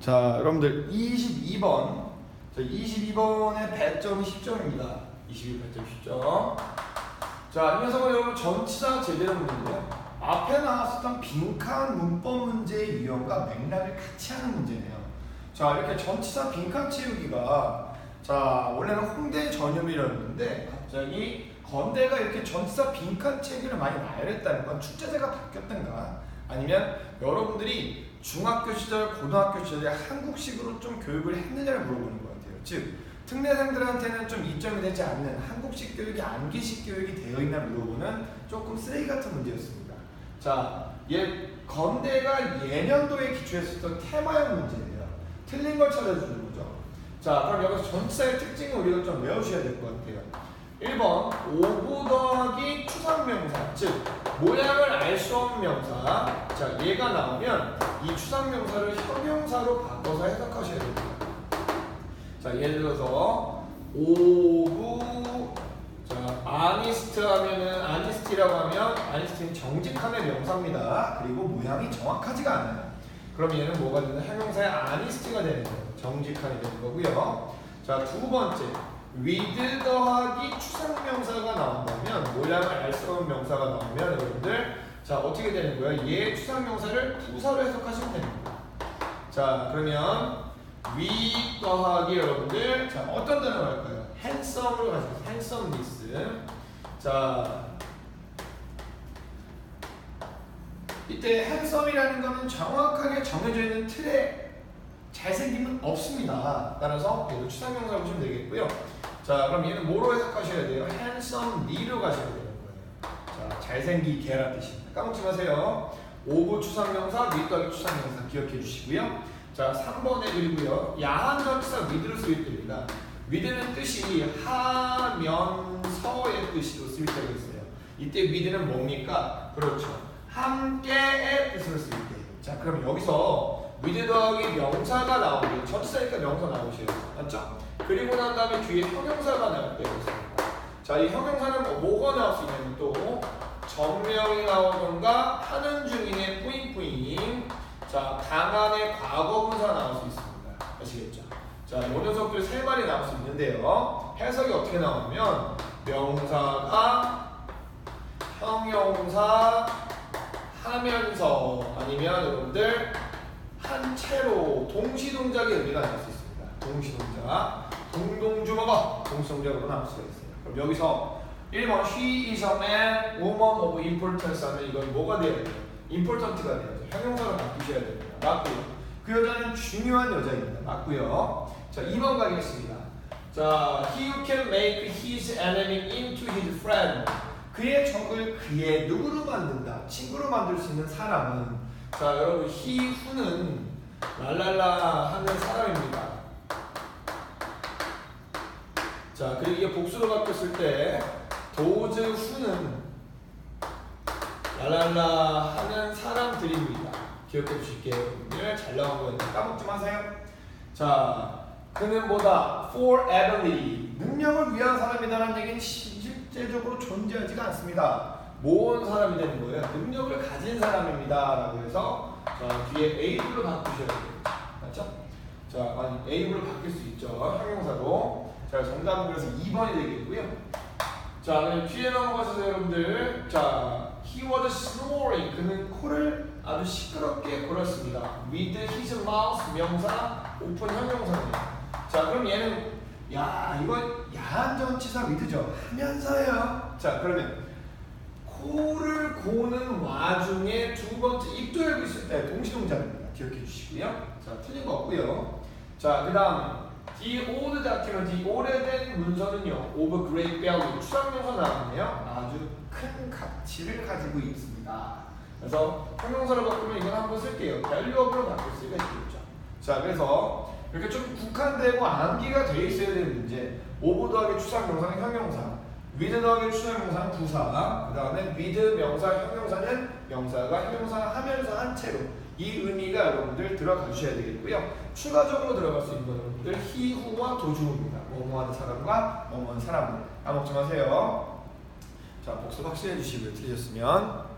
자, 여러분들 22번. 자, 22번의 배점이 10점입니다. 22 배점 10점. 자, 이 녀석은 여러분 전치사 제대로 문제인데요. 앞에 나왔었던 빈칸 문법 문제의 유형과 맥락을 같이 하는 문제네요. 자, 이렇게 전치사 빈칸 채우기가 자, 원래는 홍대 전염이라는데 갑자기 건대가 이렇게 전치사 빈칸 채우기를 많이 나열했다는 건 출제자가 바뀌었던가 아니면 여러분들이 중학교 시절, 고등학교 시절에 한국식으로 좀 교육을 했느냐를 물어보는 것 같아요. 즉, 특례생들한테는 좀 이점이 되지 않는 한국식 교육이 암기식 교육이 되어 있나 물어보는 조금 쓰레기 같은 문제였습니다. 자, 얘 건대가 예년도에 기초했었던 테마형 문제예요. 틀린 걸 찾아주는 거죠. 자, 그럼 여기서 전치사의 특징을 우리가 좀 외우셔야 될 것 같아요. 1번 오부 더하기 추상명사 즉 모양을 알 수 없는 명사. 자 얘가 나오면 이 추상명사를 형용사로 바꿔서 해석하셔야 됩니다. 자 예를 들어서 오부 자 아니스트 하면은 아니스티라고 하면 아니스티는 정직함의 명사입니다. 그리고 모양이 정확하지가 않아요. 그럼 얘는 뭐가 되는? 형용사의 아니스티가 되는 거예요. 정직함이 되는 거고요. 자 두 번째 with 더하기 추상명사가 나온다면 모양을 알 수 없는 명사가 나오면 여러분들 자 어떻게 되는 거예요? 얘 추상명사를 부사로 해석하시면 됩니다. 자 그러면 with 더하기 여러분들 자 어떤 단어가 할까요? handsome으로 가시겠습니다. handsomeness 자 이때 handsome이라는 거는 정확하게 정해져 있는 틀에 잘생김은 없습니다. 따라서 얘도 추상명사 보시면 되겠고요. 자, 그럼 얘는 뭐로 해석하셔야 돼요? handsomely로 가셔야 되는 거예요. 자, 잘생기게란 뜻입니다. 까먹지 마세요. 오브 추상명사, 밑더기 추상명사 기억해 주시고요. 자, 3번에 그리고요. 야한 전치사 위드로 쓰입됩니다. 위드는 뜻이 하면서의 뜻으로 때가 있어요. 이때 위드는 뭡니까? 그렇죠. 함께의 뜻으로 때. 자, 그럼 여기서 위드 더하기 명사가 나오고요. 전치사니까 명사 나오셔요. 맞죠? 그리고 난 다음에 뒤에 형용사가 나올 때가 있습니다. 자, 이 형용사는 뭐, 뭐가 나올 수 있냐면 또 전명이 나오던가 하는 중인의 뿌잉뿌잉 자, 강한의 과거분사 나올 수 있습니다. 아시겠죠? 자, 이 녀석들 세 마리 나올 수 있는데요. 해석이 어떻게 나오면 명사가 형용사 하면서 아니면 여러분들 한 채로 동시 동작의 의미가 나올 수 있습니다. 동시 동작, 동동주먹어 동시동작으로 나올 수가 있어요. 그럼 여기서 1번 She is a man, woman of importance 하면 이건 뭐가 돼야 돼요? important가 돼야죠. 형용사로 바꾸셔야 됩니다. 맞고요. 그 여자는 중요한 여자입니다. 맞고요. 자, 2번 가겠습니다. 자, he who can make his enemy into his friend. 그의 적을 그의 누구로 만든다. 친구로 만들 수 있는 사람은 자, 여러분 who는 랄랄라 하는 사람입니다. 자, 그리고 이게 복수로 바뀌었을 때 도즈 who는 랄랄라 하는 사람들입니다. 기억해 주실게요. 여러분들 잘 나온 거니까 까먹지 마세요. 자, 그는 뭐다? For ability. 능력을 위한 사람이다라는 얘기는 실제적으로 존재하지가 않습니다. 모은 사람이 되는 거예요. 능력을 가진 사람입니다. 라고 해서 자, 뒤에 able로 바꾸셔야 돼요. 맞죠? 자, 아니, able로 바뀔 수 있죠. 형용사로. 자, 정답은 그래서 2번이 되겠고요. 자, 그럼 뒤에 넘어가셔서 여러분들, 자, he was snoring. 그는 코를 아주 시끄럽게 골았습니다. with his mouth 명사, 오픈 형용사입니다. 자, 그럼 얘는 야, 이건 야한 전치사 위드죠. 하면서요. 자, 그러면 코를 고는 와중에 두 번째 입도 열고 있을 때 동시 동작입니다. 기억해 주시고요. 자, 틀린 거 없고요. 자, 그 다음 The old document, 이 오래된 문서는요, of great value, 추상명사 나왔네요. 아주 큰 가치를 가지고 있습니다. 그래서 형용사로 바꾸면 이건 한번 쓸게요. value업으로 바꿀 수가 있겠죠. 자, 그래서 이렇게 좀 국한되고 암기가 돼 있어야 되는 문제. 더하기 추상명사는 형용사, with 더하기 추상명사는 부사, 그 다음에 with 명사 형용사는 명사가 형용사 하면서 한 채로 이 의미가 여러분들 들어가 주셔야 되겠고요. 추가적으로 들어갈 수 있는 건 여러분들 he, who와 도주입니다. 뭐뭐하는 사람과 뭐뭐하는 사람을 까먹지 마세요. 자, 복습 확실해 주시고요. 틀리셨으면